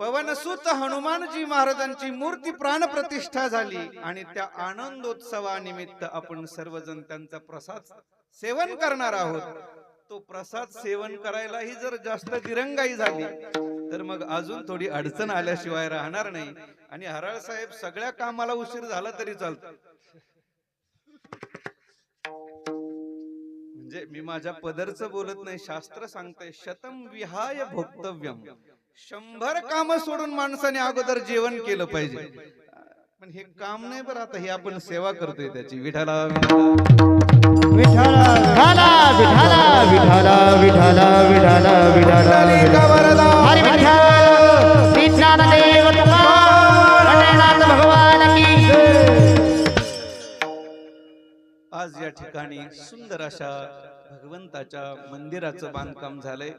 पवनसुत हनुमानजी महाराजांची मूर्ती प्राणप्रतिष्ठा झाली आणि त्या आनंदोत्सवानिमित्त आपण सर्वजण त्यांचा प्रसाद सेवन करणार आहोत. तो प्रसाद सेवन करायलाही जर जास्त दिरंगाई झाली तर मग अजून थोडी अडचण आल्याशिवाय राहणार नाही. आणि हराळ साहेब सगळ्या कामाला उशीर झाला तरी चालतो. म्हणजे मी माझ्या पदरचं बोलत नाही शास्त्र सांगतय शतम विहाय भोक्तव्यम. शंभर काम सोडून माणसाने अगोदर जेवण केलं पाहिजे. पण हे काम नाही बरं आता हे आपण सेवा करतोय त्याची. विठाला आज या ठिकाणी सुंदर अशा भगवंताच्या मंदिराचं बांधकाम झालंय.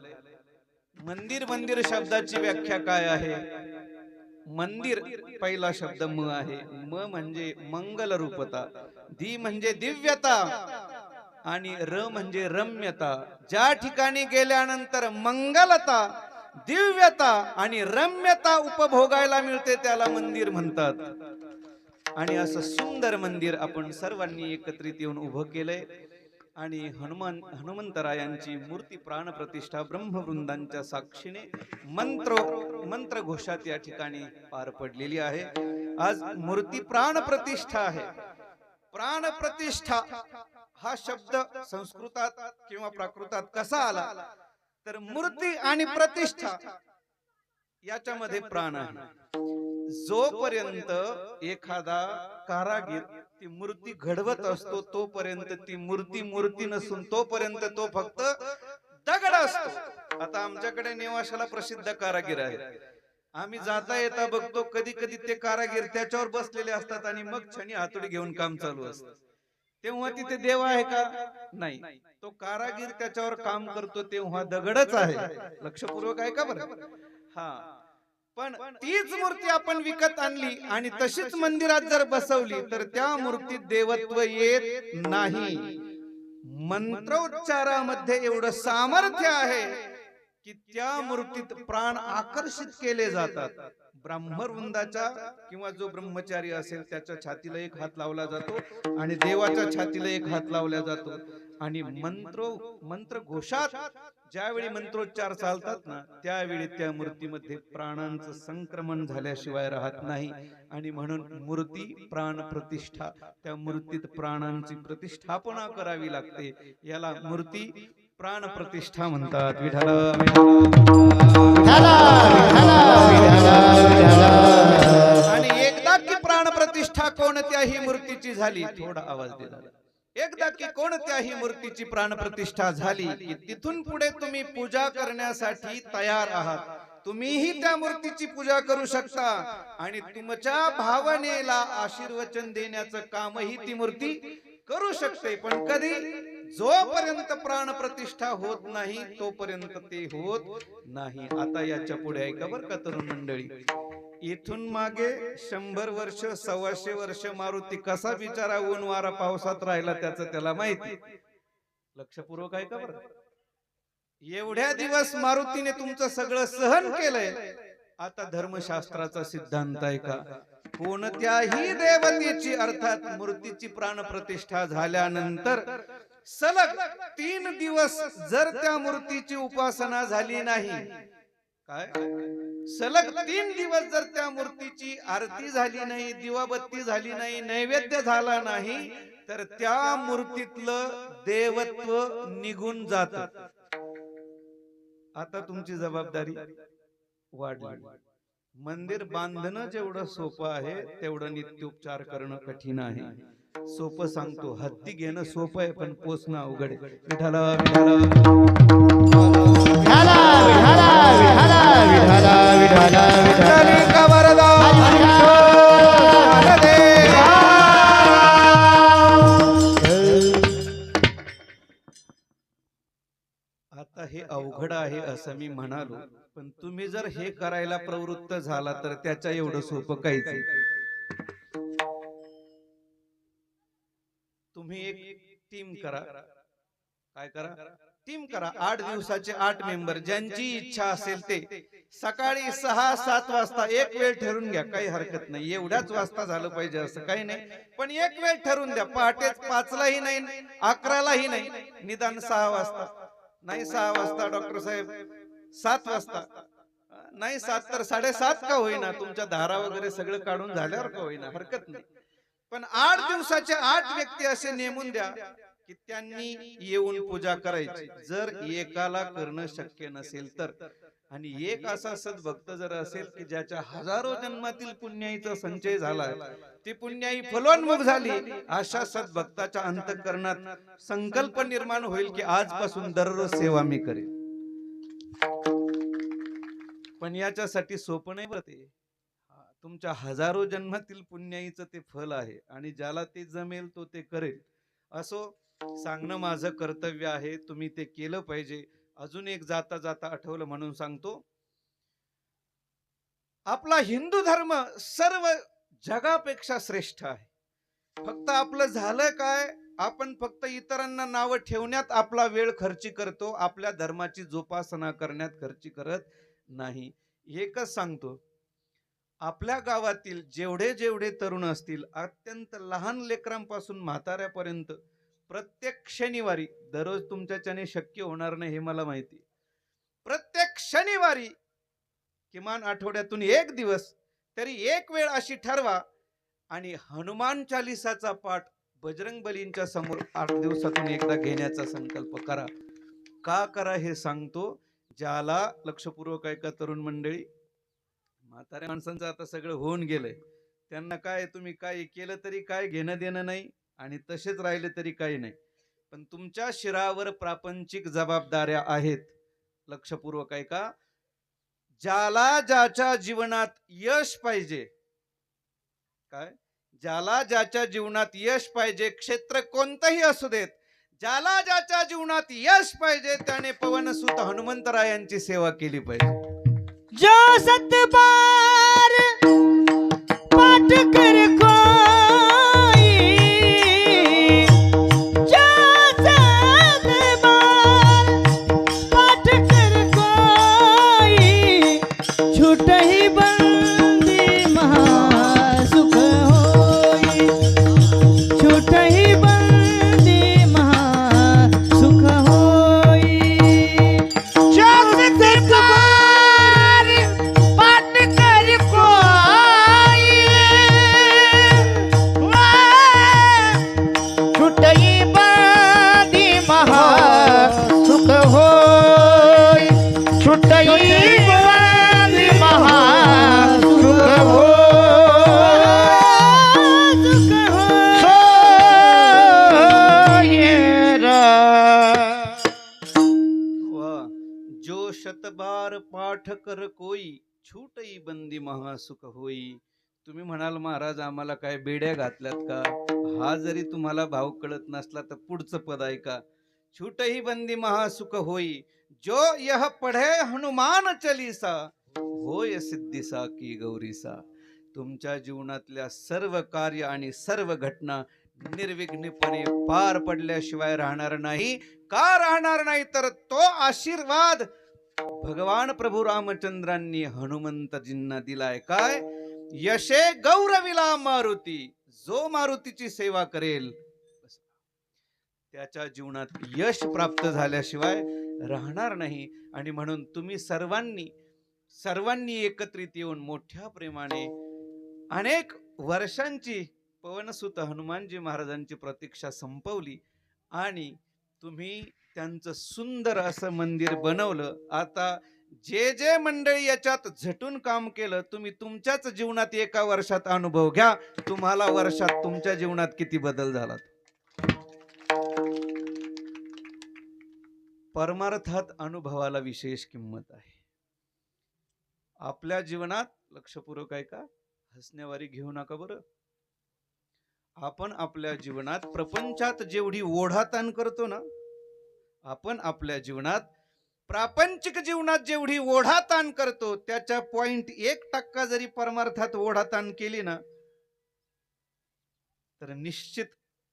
मंदिर मंदिर शब्दाची व्याख्या काय आहे? मंदिर पहिला शब्द म आहे. म म्हणजे मंगल रूपता दी म्हणजे दिव्यता. आणि र म्हणजे रम्यता. ज्या ठिकाणी गेल्यानंतर मंगलता दिव्यता आणि रम्यता उपभोगायला मिळते त्याला मंदिर म्हणतात. आणि असं सुंदर मंदिर आपण सर्वांनी एकत्रित येऊन उभं केलंय. आणि हनुमान हनुमंतरायांची मूर्ती प्राण प्रतिष्ठा ब्रह्मवृंदांच्या साक्षीने मंत्र मंत्र घोषात या ठिकाणी पार पडलेली आहे. आज मूर्ती प्राण प्रतिष्ठा आहे. प्राणप्रतिष्ठा हा शब्द संस्कृतात किंवा प्राकृतात कसा आला? तर मूर्ती आणि प्रतिष्ठा याच्यामध्ये प्राण आहे. जोपर्यंत एखादा कारागीर ती मूर्ती घडवत असतो तोपर्यंत ती मूर्ती मूर्ती नसून तोपर्यंत तो फक्त दगड असतो. आता आमच्याकडे नेवाशाला प्रसिद्ध कारागीर आहेत. आम्ही जाता येता बघतो कधी कधी ते कारागीर त्याच्यावर बसलेले असतात आणि मग छणी हातोडी घेऊन काम चालू असतं. तेव्हा तिथे देव आहे का? नाही. तो कारागीर त्याच्यावर काम करतो तेव्हा दगडच आहे. लक्षपूर्वक आहे का बरं? हा. पण तीच मूर्ती आपण विकत आणली आणि तशीच मंदिरात जर बसवली तर त्या मूर्तीत देवत्व येत नाही. मंत्रोच्चारामध्ये एवढं सामर्थ्य आहे की त्या मूर्तीत प्राण आकर्षित केले जातात. ब्रह्मवृंदाच्या किंवा जो ब्रह्मचारी असेल त्याच्या छातीला एक हात लावला जातो आणि देवाच्या छातीला एक हात लावला जातो. आणि मंत्रो मंत्र घोषात ज्यावेळी मंत्रोच्चार चालतात ना त्यावेळी त्या मूर्तीमध्ये प्राणांचं संक्रमण झाल्याशिवाय राहत नाही. आणि म्हणून मूर्ती प्राण प्रतिष्ठा त्या मूर्तीत प्राणांची प्रतिष्ठापना करावी लागते. याला मूर्ती प्राण प्रतिष्ठा म्हणतात आणि एकदा की प्राण प्रतिष्ठा कोणत्याही मूर्तीची झाली थोडा आवाज दिला एकदा की कोणत्याही मूर्तीची प्राण प्रतिष्ठा झाली की तिथून पुढे तुम्ही पूजा करण्यासाठी तयार आहात. तुम्हीही त्या मूर्तीची पूजा करू शकता. आणि तुमच्या भावनेला आशीर्वचन देण्याचं कामही ती मूर्ती करू शकते. पण कधी जोपर्यंत प्राण प्रतिष्ठा होत नाही तोपर्यंत ते होत नाही. आता याच्यापुढे ऐका बरं का तरुण मंडळी. इथून मागे शंभर वर्ष सव्वाशे वर्ष मारुती कसा बिचारा ऊन वारा पावसात राहिला त्याच त्याला माहिती. लक्षपूर्वक आहे का बरं. एवढ्या दिवस मारुतीने तुमचं सगळं सहन केलंय. आता धर्मशास्त्राचा सिद्धांत आहे का कोणत्याही देवतेची अर्थात मूर्तीची प्राण प्रतिष्ठा झाल्यानंतर सलग तीन दिवस जर त्या मूर्तीची उपासना झाली नाही काय? सलग तीन दिवस जर त्या मूर्तीची आरती झाली नाही दिवाबत्ती झाली नाही नैवेद्य झाला नाही तर त्या मूर्तीतलं देवत्व निघून जात. आता तुमची जबाबदारी वाढली. मंदिर बांधणं जेवढं सोपं आहे तेवढं नित्योपचार करणं कठीण आहे. सोपं सांगतो हत्ती घेणं सोपं आहे पण पोचणं अवघड आहे. विठाला. म्हणालो पण तुम्ही जर हे करायला प्रवृत्त झाला तर त्याच्या एवढं सोपं काहीच तुम्ही एक टीम करा. काय करा? टीम करा. आठ दिवसाचे आठ मेंबर ज्यांची इच्छा असेल ते. सकाळी सहा सात वाजता एक वेळ ठरवून घ्या. काही हरकत नाही. एवढ्याच वाजता झालं पाहिजे असं काही नाही. पण एक वेळ ठरवून द्या. पहाटेच पाचलाही नाही अकरालाही नाही. निदान सहा वाजता. नाही सहा वाजता डॉक्टर साहेब. सात वाजता. नाही सात तर साडेसात का होईना? तुमच्या धारा वगैरे सगळं काढून झाल्यावर का होईना? हरकत नाही. पण आठ दिवसाचे आठ व्यक्ती असे नेमून द्या की त्यांनी येऊन पूजा करायची. जर एकाला करणं शक्य नसेल तर. आणि एक असा सद्भक्त जर असेल की ज्याच्या हजारो जन्मातील पुण्याईचा संचय झाला ती पुण्याई फलोन्मुख झाली अशा सद्भक्ताच्या अंतकरणात संकल्प निर्माण होईल की आजपासून दररोज सेवा मी करेन. पण याच्यासाठी सोपं नाही बरं ते. तुमच्या हजारो जन्मातील पुण्याईचं ते फल आहे आणि ज्याला ते जमेल तो ते करेल. असो सांगणं माझं कर्तव्य आहे. तुम्ही ते केलं पाहिजे. अजून एक जाता जाता आठवलं म्हणून सांगतो. आपला हिंदू धर्म सर्व जगापेक्षा श्रेष्ठ आहे. फक्त आपलं झालं काय? आपण फक्त इतरांना नावं ठेवण्यात आपला वेळ खर्ची करतो. आपल्या धर्माची जोपासना करण्यात खर्ची करत नाही. एकच सांगतो. आपल्या गावातील जेवढे जेवढे तरुण असतील अत्यंत लहान लेकरांपासून म्हाताऱ्यापर्यंत प्रत्येक शनिवारी दररोज तुमच्याच्याने शक्य होणार नाही हे मला माहिती. प्रत्येक शनिवारी किमान आठवड्यातून एक दिवस तरी एक वेळ अशी ठरवा आणि हनुमान चालिसाचा पाठ बजरंग बलींच्या समोर आठ दिवसातून एकदा घेण्याचा संकल्प करा. का करा हे सांगतो? ज्याला लक्षपूर्वक ऐका तरुण मंडळी. म्हाताऱ्या माणसांचं आता सगळं होऊन गेलंय. त्यांना काय तुम्ही काय केलं तरी काय घेणं देणं नाही आणि तसेच राहिले तरी काही नाही. पण तुमच्या शिरावर प्रापंचिक जबाबदाऱ्या आहेत. लक्षपूर्वक ऐका. ज्याला ज्याच्या जीवनात यश पाहिजे काय? ज्याला ज्याच्या जीवनात यश पाहिजे क्षेत्र कोणतंही असू देत ज्याला ज्याच्या जीवनात यश पाहिजे त्याने पवनसुत हनुमंतरायांची सेवा केली पाहिजे. जो सत पाठ कर कोई छूटई बंदी महासुख होई. तुम्ही म्हणाल महाराज आम्हाला काय बेड्या घातल्यात का? हा जरी तुम्हाला भाव कळत नसला तर पुढचं पद ऐका छूटही बंदी महासुख होई. जो यह पढे हनुमान चलीसा होय सिद्धिसा की गौरीसा तुमच्या जीवनातल्या सर्व कार्य आणि सर्व घटना निर्विघ्नपणे पार पडल्याशिवाय राहणार नाही. का राहणार नाही? तर तो आशीर्वाद भगवान प्रभू रामचंद्रांनी हनुमंतजींना दिलाय काय? यशे गौरविला मारुती. जो मारुतीची सेवा करेल त्याच्या जीवनात यश प्राप्त झाल्याशिवाय राहणार नाही. आणि म्हणून तुम्ही सर्वांनी सर्वांनी एकत्रित येऊन मोठ्या प्रेमाने अनेक वर्षांची पवनसुत हनुमानजी महाराजांची प्रतीक्षा संपवली आणि तुम्ही त्यांचं सुंदर असं मंदिर बनवलं. आता जे जे मंडळी याच्यात झटून काम केलं तुम्ही तुमच्याच जीवनात एका वर्षात अनुभव घ्या. तुम्हाला वर्षात तुमच्या जीवनात किती बदल झाला परमार्थात अनुभवाला विशेष किंमत आहे. आपल्या जीवनात लक्षपूर्वक आहे का हसण्यावारी घेऊ नका बरं. आपण आपल्या जीवनात प्रपंचात जेवढी ओढाताण करतो ना आपण आपल्या जीवनात प्रापंचिक जीवनात जेवढी ओढाताण करतो त्याच्या पॉइंट एक टक्का जरी परमार्थात ओढाताण केली ना तर निश्चित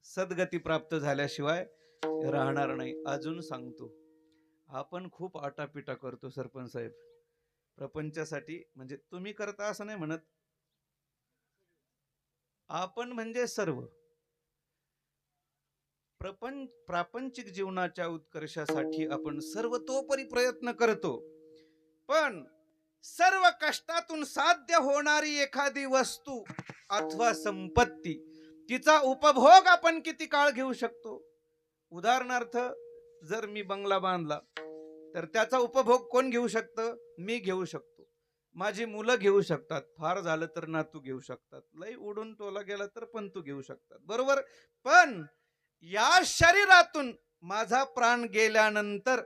सद्गती प्राप्त झाल्याशिवाय राहणार नाही. अजून सांगतो आपण खूप आटापिटा करतो सरपंच साहेब. प्रपंचासाठी म्हणजे तुम्ही करता असं नाही म्हणत. आपण म्हणजे सर्व. प्रपंच प्रापंचिक जीवनाच्या उत्कर्षासाठी आपण सर्वतोपरी प्रयत्न करतो. पण सर्व कष्टातून साध्य होणारी एखादी वस्तू अथवा संपत्ती तिचा उपभोग आपण किती काळ घेऊ शकतो? उदाहरणार्थ जर मी बंगला बांधला तर त्याचा उपभोग कोण घेऊ शकतं? मी घेऊ शकतो. माझी मुलं घेऊ शकतात. फार झालं तर नातू घेऊ शकतात. लई उडून टोला गेला तर पण तू घेऊ शकतात. बरोबर? पण या शरीरातून माझा प्राण गेल्यानंतर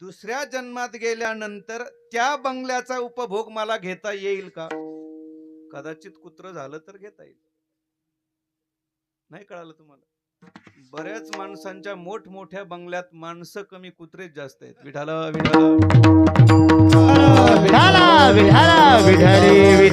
दुसऱ्या जन्मात गेल्यानंतर त्या बंगल्याचा उपभोग मला घेता येईल का? कदाचित कुत्र झालं तर घेता येईल. नाही कळालं तुम्हाला? बऱ्याच माणसांच्या मोठमोठ्या बंगल्यात माणसं कमी कुत्रेच जास्त आहेत. विठाला. विठाला विठाला विठाला विठाली.